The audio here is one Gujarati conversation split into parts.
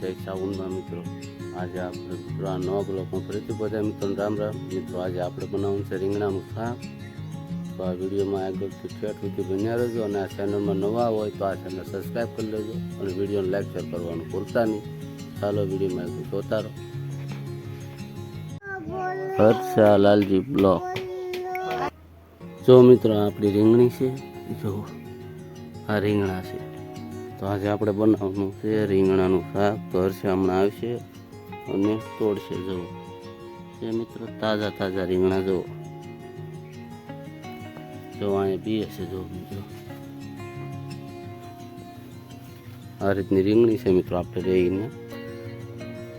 જય સાવનમાં મિત્રો. આજે આપણે મિત્રો આ નવા બ્લોકમાં ફરીથી બધા મિત્રો રામ રામ. મિત્રો આજે આપણે બનાવવાનું છે રીંગણાનું શાક. તો આ વિડીયોમાં આગળથી ઠેઠ સુધી બન્યા રહેજો અને આ ચેનલમાં નવા હોય તો આ ચેનલ સબસ્ક્રાઈબ કરી લેજો અને વિડીયોને લાઈક શેર કરવાનું ભૂલતા નહીં. ચાલો વિડીયોમાં આગળ જોતા રહો. હર્ષા લાલજી બ્લોક. જો મિત્રો આપણી રીંગણી છે જો આ રીંગણા છે. તો આજે આપણે બનાવવાનું છે રીંગણાનું શાક. તો હર્ષે હમણાં આવશે અને તોડશે, જુઓ. એ મિત્રો તાજા તાજા રીંગણા, જુઓ. જો અહીંયા પીએ છે જો મિત્રો. આ રીતની રીંગણી છે મિત્રો આપણે રહીને.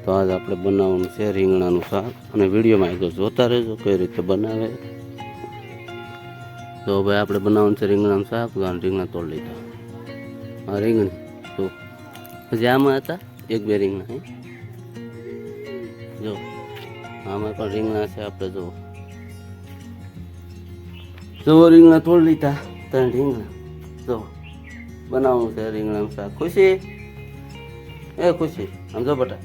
તો આજે આપણે બનાવવાનું છે રીંગણાનું શાક. અને વિડીયોમાં આગળ જોતા રહેજો કઈ રીતે બનાવે. તો ભાઈ આપણે બનાવવાનું છે રીંગણાનું શાક. રીંગણા તોડ લીધા. આ રીંગણ. તો પછી આમાં હતા એક બે રીંગણા, હે? જો. આમાં પણ રીંગણા છે આપણે, જો. જો રીંગણા તોડી લીધા, ત્રણ રીંગણા. જો. બનાવવું છે રીંગણાનું શાક. ખુશી? એ ખુશી. આમ જો બટા.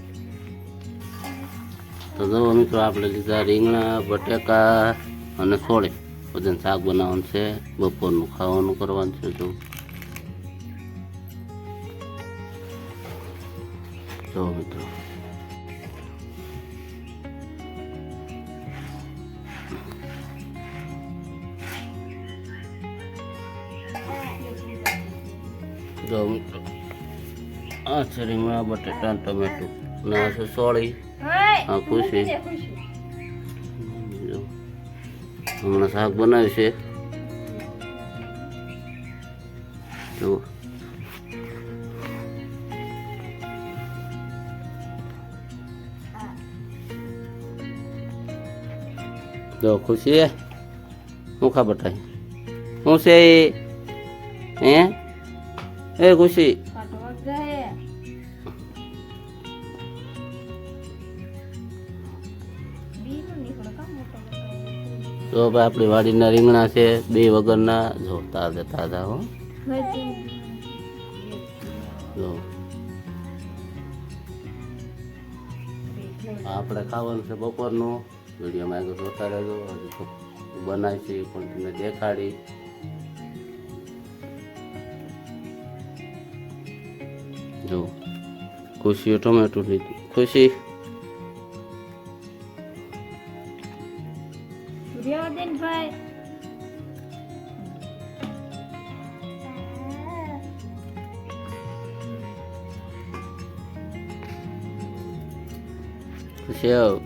તો જો મિત્રો આપણે લીધા રીંગણા, બટેકા અને સોળે વજન શાક બનાવવાનું છે, બપોરનું ખાવાનું કરવાનું છે, જો. જો મિત્રો જો મિત્રો આ છે રીંગણા બટેટા અને ટમેટું અને આ છે સોળી આ ખુશી જો હમણાં શાક બનાવ્યું છે જો જો ખુશી હું ખબર થાય. હું છે? હે? એ ખુશી. તો ભાઈ, આપણી વાડીના રીંગણા છે, બે વગરના. જો તાજા તાજા હો. જો. આપણે ખાવાનું છે બપોરનું. વિડીયોમાં આગળ જોતા રહેજો. હજી બનાવી છે પણ તમને દેખાડી. જો ખુશીએ ટોમેટો લીધું ખુશી ખુશી આવ.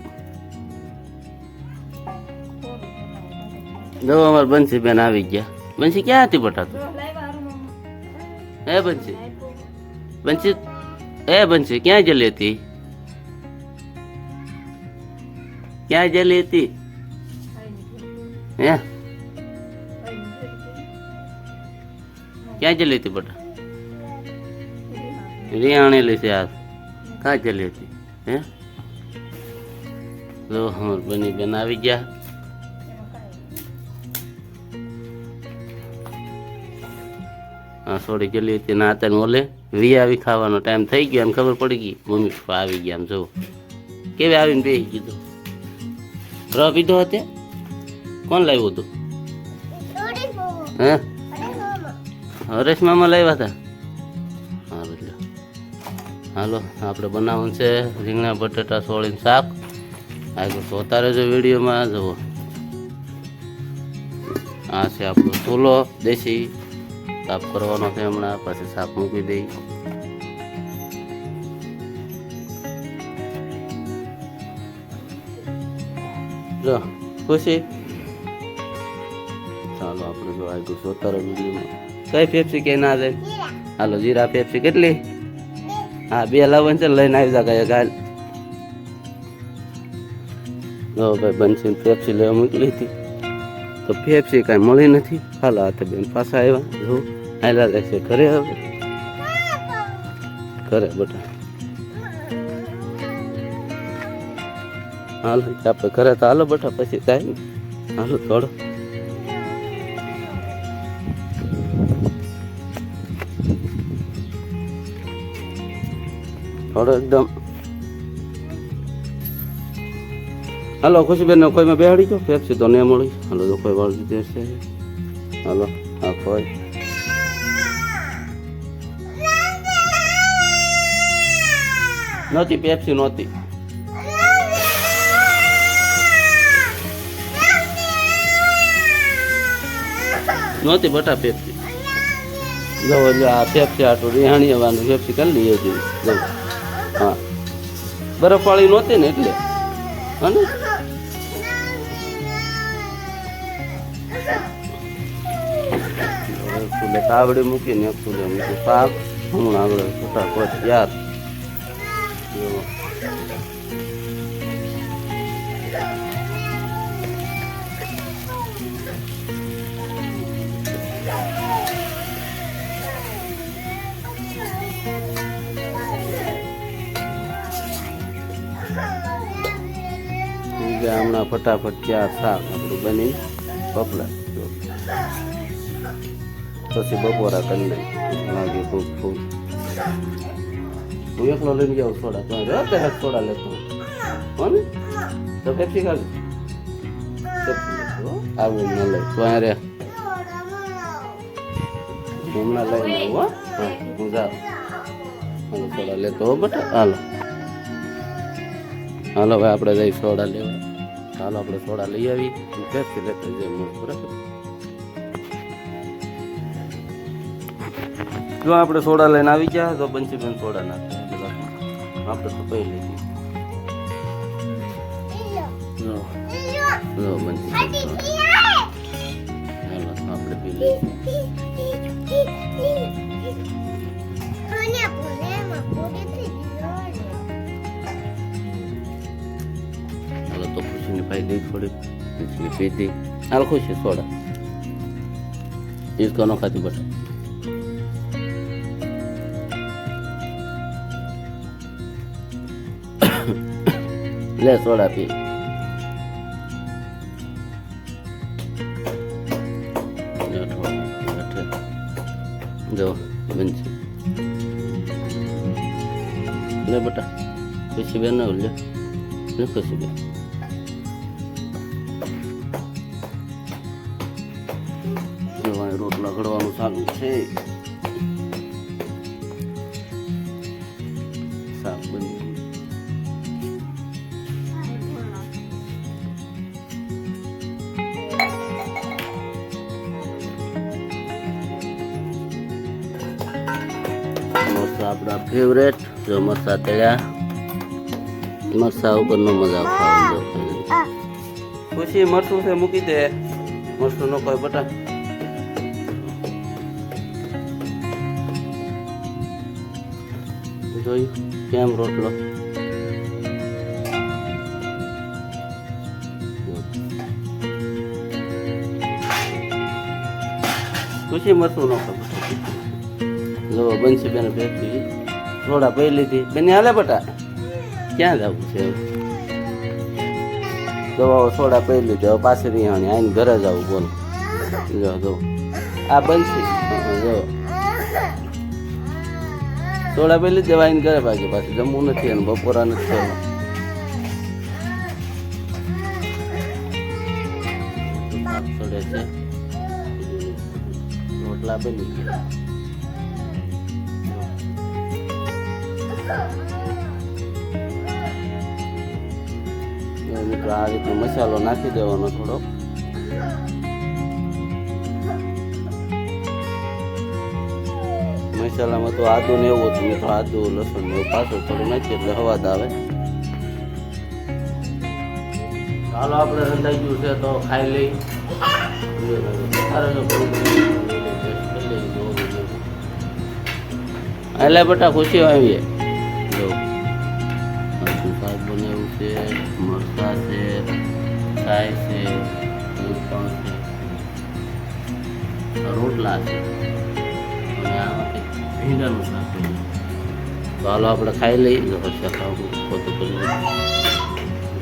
જો અમાર બંસી બેન આવી ગયા. બંસી ક્યાં હતી બટાતું હે બંસી? બંસી એ બંસી ક્યાં જલી હતી? ક્યાં જલી હતી? હે? ક્યાં જલી હતી બટા? રિયાણેલી છે આ. ક્યાં જલી હતી? હે? જો અમાર બની બેન આવી ગયા. સોડી ગયેલી હતી, ના હતા ઓલે વી આવી ખાવાનો ટાઈમ થઈ ગયો એમ ખબર પડી ગઈ, મમ્મી પપ્પા આવી ગયા એમ જો કેવી આવીને બેસી કીધું રવા પીધો હતો? કોણ લાવ્યું હતું? હે? હરેશ મામા લાવ્યા હતા? હા, બદલો. હાલો આપણે બનાવવાનું છે, રીંગણા, બટેટા, સોળીને શાક. આગળ જોતા રહેજો વિડીયોમાં, જુઓ. આ છે આપણો ચૂલો, દેશી સાફ કરવાનો છે હમણાં, પછી સાફ મૂકી દઈ. જો, ખુશી? ચાલો, આપણે જો આગળ જોતા રહો વિડીયોમાં. કઈ પેપ્સી કે ના જાય હાલો, જીરા પેપ્સી કેટલી? હા, બે લાવન છે લઈને આવી જા કયા કાલ. લો ભાઈ, બનશી પેપ્સી લેવા મોકલી હતી. તો પેપ્સી કાંઈ મળી નથી. હાલ હાથે બેન પાછા આવ્યા. જો. હાલા રહેશે ઘરે હવે ઘરે, બેટા. હાલ, આપણે ઘરે તો હાલો બેટા, પછી થાય ને હાલો થોડો થોડો એકદમ. હાલો ખુશીબેન કોઈ મેં બેહાડી ગયો પેપ્સી તો નહીં મળી. હાલો તો કોઈ વાળી દેશે. હાલો, આ કોઈ. નહોતી પેપ્સી નહોતી. નહોતી બટા પેપ્સી જો આ પેપ્સી આટલું રિહાણી આવવાનું પેપ્સી કરી લઈએ છીએ હા. બરફવાળી નહોતી ને એટલે? હા ને? હવે ફૂલે તાવડે મૂકીને ફૂલે મૂકી પાક. હમણાં આગળ ફટાફટ યાર. જો ઉગે હમણાં ફટાફટ ચાર શાક આપણું બની પપડા જો. પછી બપોરા કરી લઈ લાગે ખૂબ પેપ્સી ખાલી પેપ્સી લેતો, હો. આવું ન લઈ તો અહીંયા રે. હમણાં લઈને આવું હો? હા હું જાઉં. હાલો સોડા લેતો બટા. હાલો. હાલો ભાઈ આપણે જઈ સોડા લેવા. ચાલો આપણે સોડા લઈ આવી. પેપ્સી લેતા જઈએ બરાબર? જો આપણે સોડા લઈને આવી ગયા તો બંસીબેન સોડા નાખે. આપણે તો પી લીધી જો જો બંસીબેન સોડા ચાલો તો આપણે પી લઈએ ચાલો તો ખુશીની પાઈ દઈ થોડી ખુશીની પી દી હાલ ખુશી સોડા इसको नो खाती बटा લે થોડું, બેઠે. જો બનશે લે બટા ખુશી બેન લે લે ખુશી બેન. રોટલા ઘડવાનું ચાલુ છે. શાક બની આપણા ફેવરેટ જો મરસા તળ્યા મરસા ઉપરનો મજા ખાવા ખુશી મરસું છે મૂકી દે. મરસું નો કોઈ બટા. જોયું? કેમ રોટલો? ખુશી મરતું ન ખબર જો બંસી બેન ભેગી થોડા પૈ લીધી. બેન હાલે બટા? ક્યાં જવું છે દવાઓ સોડા પૈ લીધી, હવે પાછી રિહાણી આઈને ઘરે જવું બોલ. જો જો. આ બનશે જો. સોડા પહેલી દેવા આઈને ઘરે ભાગી પાછી. જમવું નથી અને બપોરા નથી છે. રોટલા બની ગયા. મિત્રો આ રીતનો મસાલો નાખી દેવાનો થોડો. મસાલામાં તો આદુ ને એવું હતું મિત્રો આદુ લસણ ને પાછું થોડું નાખીએ એટલે હવાદ આવે. ચાલો આપણે રંધાઈ ગયું છે તો ખાઈ લઈ. એટલે બેટા ખુશી આવીએ જો. શાક બનાવ્યું છે, મરચા છે છાય છે દૂધ પણ છે, રોટલા છે. અને આમાંથી ભીંડાનું શાક તો હાલો આપણે ખાઈ લઈએ. જો પછી ખાવું ખોટું કરી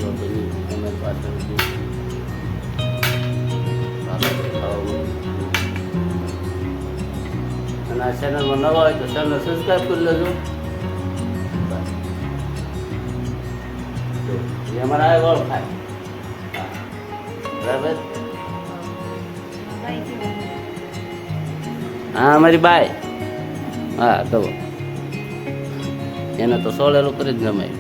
જો બન્યું. તમારી પાસે હતું. ચાલો આપણે ખાવા મળીએ. અને આ ચેનલમાં નવા હોય તો ચેનલ સબસ્ક્રાઈબ કરી લેજો. જે અમારા આવે વાળો ખાય. હા. બરાબર? હા અમારી બાય. હા કહો એને તો સોળેલું કરી જ જમાય